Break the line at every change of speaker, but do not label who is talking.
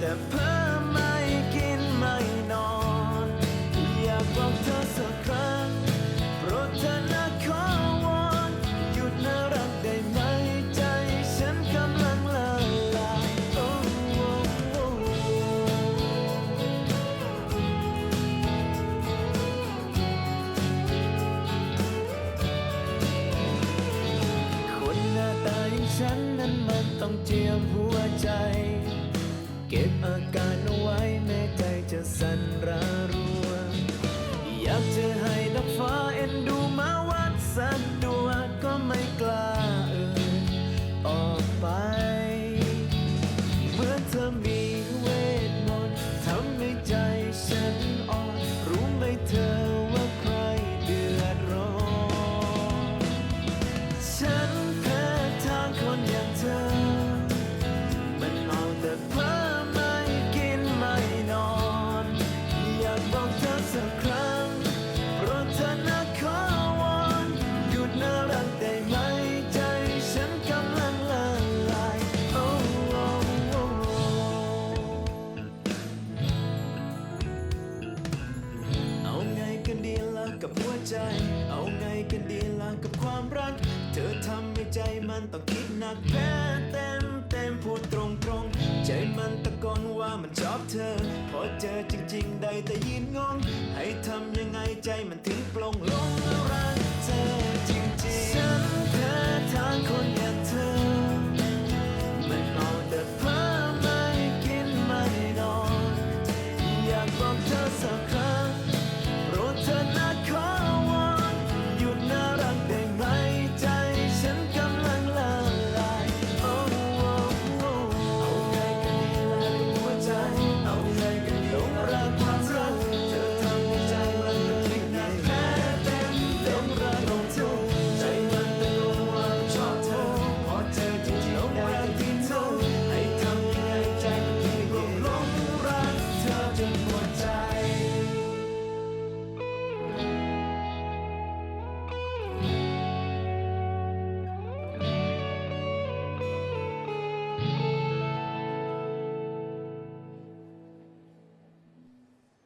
แต่เพ้อไม่กินไม่นอน อยากบอกเธอสักครั้งโปรดเธอนะขอวอนหยุดน่ารักได้ไหมใจฉันกำลังละลายโอ้โอ้โอ้คนหน้าตาอย่างฉันนั้นมันต้องเจียมหัวใจ เก็บอาการ กับหัวใจ เอาไงกันดีล่ะกับความรัก เธอทำให้ใจมันต้องคิดหนักแพ้เต็มเต็มพูดตรงตรงใจมันตะโกนว่ามันชอบเธอ พอเจอจริง ๆ ได้แต่ยืนงง ให้ทำยังไงใจมันถึงปลงลงแพ้ทางคนอย่าง